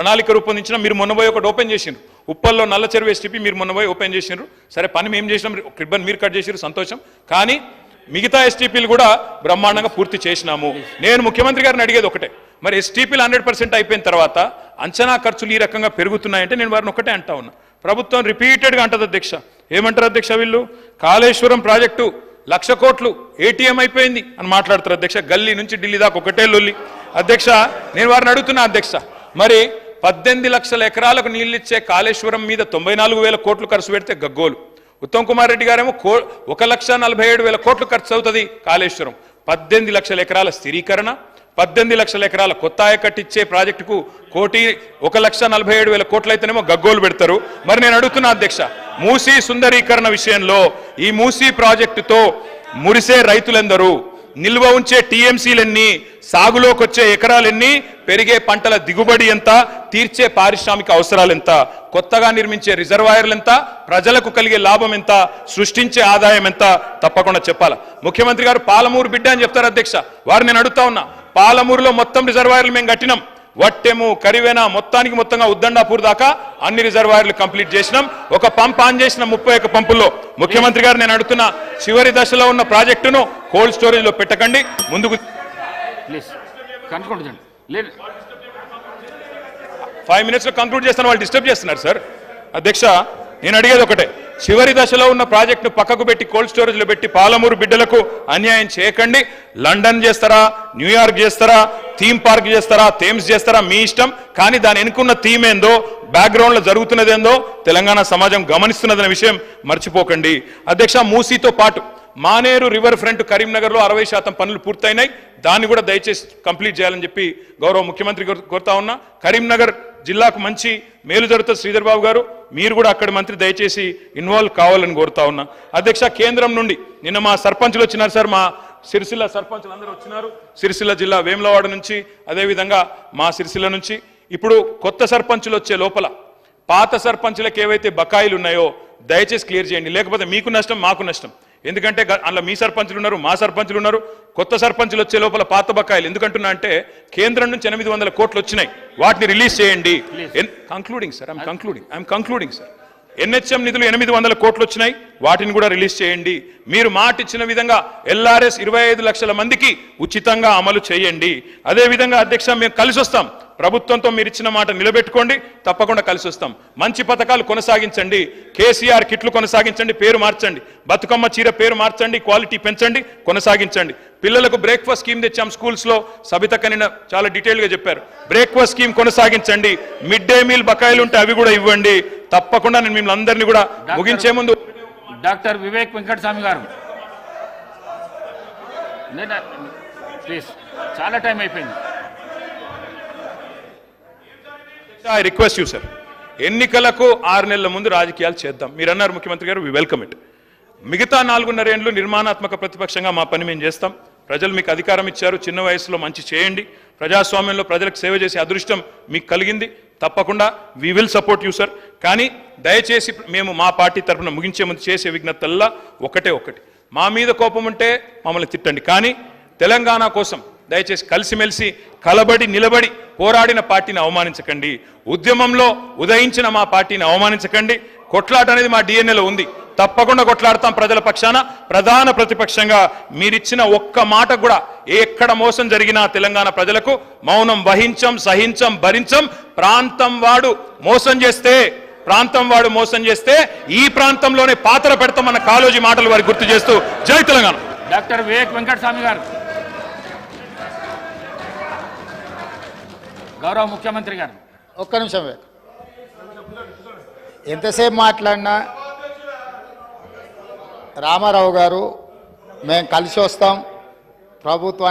ప్రణాళిక రూపొందించిన మీరు మొన్న పోయి ఒకటి ఓపెన్ చేసిండ్రు. ఉప్పల్లో నల్ల చెరువు ఎస్టీపీ మీరు మొన్న పోయి ఓపెన్ చేసిండ్రు. సరే పని మేము చేసినాం రిబ్బన్ మీరు కట్ చేసిరు సంతోషం. కానీ మిగతా ఎస్టీపీలు కూడా బ్రహ్మాండంగా పూర్తి చేసినాము. నేను ముఖ్యమంత్రి గారిని అడిగేది ఒకటే. మరి ఎస్టీపీలు హండ్రెడ్ పర్సెంట్ అయిపోయిన తర్వాత అంచనా ఖర్చులు ఈ రకంగా పెరుగుతున్నాయంటే నేను వారిని ఒకటే అంటా ఉన్నా. ప్రభుత్వం రిపీటెడ్గా అంటది అధ్యక్ష. ఏమంటారు అధ్యక్ష వీళ్ళు? కాళేశ్వరం ప్రాజెక్టు లక్ష కోట్లు ఏటీఎం అయిపోయింది అని మాట్లాడతారు అధ్యక్ష. గల్లీ నుంచి ఢిల్లీ దాకా ఒకటే లొల్లి. అధ్యక్ష నేను వారిని అడుగుతున్నా అధ్యక్ష. మరి పద్దెనిమిది లక్షల ఎకరాలకు నీళ్ళిచ్చే కాళేశ్వరం మీద తొంభై నాలుగు వేల కోట్లు ఖర్చు పెడితే గగ్గోలు. ఉత్తమ్ కుమార్ రెడ్డి గారేమో కో ఒక లక్ష నలభై ఏడు వేల కోట్లు ఖర్చు అవుతుంది కాళేశ్వరం. పద్దెనిమిది లక్షల ఎకరాల స్థిరీకరణ పద్దెనిమిది లక్షల ఎకరాల కొత్త ఆయకట్టిచ్చే ప్రాజెక్టుకు కోటి ఒక లక్ష నలభై ఏడు వేల కోట్లు అయితేనేమో గగ్గోలు పెడతారు. మరి నేను అడుగుతున్నా అధ్యక్ష మూసీ సుందరీకరణ విషయంలో ఈ మూసీ ప్రాజెక్టుతో మురిసే రైతులెందరూ? నిల్వ ఉంచే టీఎంసీలన్నీ సాగులోకి వచ్చే ఎకరాలన్నీ పెరిగే పంటల దిగుబడి ఎంత తీర్చే పారిశ్రామిక అవసరాలు ఎంత కొత్తగా నిర్మించే రిజర్వాయర్లు ఎంత ప్రజలకు కలిగే లాభం ఎంత సృష్టించే ఆదాయం ఎంత తప్పకుండా చెప్పాలి. ముఖ్యమంత్రి గారు పాలమూరు బిడ్డ అని చెప్తారు అధ్యక్ష. వారు నేను అడుగుతా ఉన్నా. పాలమూరులో మొత్తం రిజర్వాయర్లు మేము కట్టినాం. వట్టెము కరివేన మొత్తానికి మొత్తంగా ఉద్దండాపూర్ దాకా అన్ని రిజర్వాయర్లు కంప్లీట్ చేసినాం. ఒక పంప్ ఆన్ చేసిన ముప్పై ఒక్క పంపుల్లో. ముఖ్యమంత్రి గారు నేను అడుగుతున్న చివరి దశలో ఉన్న ప్రాజెక్టును కోల్డ్ స్టోరేజ్లో పెట్టకండి. ముందుకు ఫైవ్ మినిట్స్లో కంక్లూడ్ చేస్తాను. వాళ్ళు డిస్టర్బ్ చేస్తున్నారు సార్. అధ్యక్ష నేను అడిగేది ఒకటే. చివరి దశలో ఉన్న ప్రాజెక్టును పక్కకు పెట్టి కోల్డ్ స్టోరేజ్లో పెట్టి పాలమూరు బిడ్డలకు అన్యాయం చేయకండి. లండన్ చేస్తారా? న్యూయార్క్ చేస్తారా? థీమ్ పార్క్ చేస్తారా? థేమ్స్ చేస్తారా? మీ ఇష్టం. కానీ దాని వెనుకున్న థీమ్ ఏందో బ్యాక్గ్రౌండ్లో జరుగుతున్నదేందో జరుగుతున్నది ఏందో తెలంగాణ సమాజం గమనిస్తున్నదనే విషయం మర్చిపోకండి. అధ్యక్ష మూసీతో పాటు మానేరు రివర్ ఫ్రంట్ కరీంనగర్లో అరవై శాతం పనులు పూర్తయినాయి. దాన్ని కూడా దయచేసి కంప్లీట్ చేయాలని చెప్పి గౌరవ ముఖ్యమంత్రి కోరుతా ఉన్నా. కరీంనగర్ జిల్లాకు మంచి మేలు జరుగుతుంది శ్రీధర్ బాబు గారు. మీరు కూడా అక్కడి మంత్రి దయచేసి ఇన్వాల్వ్ కావాలని కోరుతా ఉన్నా. అధ్యక్ష కేంద్రం నుండి నిన్న మా సర్పంచ్లు వచ్చినారు సార్ మా సిరిసిల్ల సర్పంచ్లు అందరూ వచ్చినారు. సిరిసిల్ల జిల్లా వేములవాడ నుంచి అదేవిధంగా మా సిరిసిల్ల నుంచి. ఇప్పుడు కొత్త సర్పంచులు వచ్చే లోపల పాత సర్పంచులకు ఏవైతే బకాయిలు ఉన్నాయో దయచేసి క్లియర్ చేయండి. లేకపోతే మీకు నష్టం మాకు నష్టం. ఎందుకంటే అందులో మీ సర్పంచులు ఉన్నారు మా సర్పంచులు ఉన్నారు కొత్త సర్పంచులు వచ్చే లోపల పాత బకాయిలు. ఎందుకంటున్నా అంటే కేంద్రం నుంచి ఎనిమిది వందల కోట్లు వచ్చినాయి. వాటిని రిలీజ్ చేయండి. Concluding sir I'm concluding I'm concluding sir NHM నిధులు ఎనిమిది వందల కోట్లు వచ్చినాయి. వాటిని కూడా రిలీజ్ చేయండి. మీరు మాట ఇచ్చిన విధంగా ఎల్ఆర్ఎస్ ఇరవై ఐదు లక్షల మందికి ఉచితంగా అమలు చేయండి. అదే విధంగా అధ్యక్ష మేము కలిసి వస్తాం. ప్రభుత్వంతో మీరు ఇచ్చిన మాట నిలబెట్టుకోండి. తప్పకుండా కలిసి వస్తాం. మంచి పథకాలు కొనసాగించండి. కేసీఆర్ కిట్లు కొనసాగించండి. పేరు మార్చండి. బతుకమ్మ చీర పేరు మార్చండి. క్వాలిటీ పెంచండి. కొనసాగించండి. పిల్లలకు బ్రేక్ఫాస్ట్ స్కీమ్ తెచ్చాం స్కూల్స్లో. సబిత కనిన చాలా డీటెయిల్గా చెప్పారు. బ్రేక్ఫాస్ట్ స్కీమ్ కొనసాగించండి. మిడ్ డే మీల్ బకాయిలు ఉంటే అవి కూడా ఇవ్వండి. తప్పకుండా నేను మిమ్మల్ని అందరినీ కూడా ముగించే ముందు డాక్టర్ వివేక్ వెంకటస్వామి గారు. ప్లీజ్ చాలా టైం అయిపోయింది. ఐ రిక్వెస్ట్ యూ సార్ ఎన్నికలకు ఆరు నెలల ముందు రాజకీయాలు చేద్దాం. మీరు అన్నారు ముఖ్యమంత్రి గారు వి వెల్కమ్ ఇట్ మిగతా నాలుగున్నర ఏండ్లు నిర్మాణాత్మక ప్రతిపక్షంగా మా పని మేము చేస్తాం. ప్రజలు మీకు అధికారం ఇచ్చారు చిన్న వయసులో మంచి చేయండి. ప్రజాస్వామ్యంలో ప్రజలకు సేవ చేసే అదృష్టం మీకు కలిగింది. తప్పకుండా we will support you sir కానీ దయచేసి మేము మా పార్టీ తరఫున ముగించే ముందు చేసే విజ్ఞతల్లా ఒకటే ఒకటి. మా మీద కోపం ఉంటే మమ్మల్ని తిట్టండి. కానీ తెలంగాణ కోసం దయచేసి కలిసిమెలిసి కలబడి నిలబడి పోరాడిన పార్టీని అవమానించకండి. ఉద్యమంలో ఉదయించిన మా పార్టీని అవమానించకండి. కొట్లాట అనేది మా డిఎన్ఏలో ఉంది. తప్పకుండా కొట్లాడతాం ప్రజల పక్షాన. ప్రధాన ప్రతిపక్షంగా మీరిచ్చిన ఒక్క మాట కూడా ఎక్కడ మోసం జరిగినా తెలంగాణ ప్రజలకు మౌనం వహించం సహించం భరించం. ప్రాంతం వాడు మోసం చేస్తే ప్రాంతం వాడు మోసం చేస్తే ఈ ప్రాంతంలోనే పాత్ర పెడతామన్న కాలోజీ మాటలు వారికి గుర్తు చేస్తూ జై తెలంగాణ. డాక్టర్ వివేక్ వెంకటస్వామి గారు. గౌరవ ముఖ్యమంత్రి గారు. ఒక్క నిమిషం వివేక్. ఎంతసేపు మాట్లాడినా రామారావు గారు మేము కలిసి వస్తాం. ప్రభుత్వానికి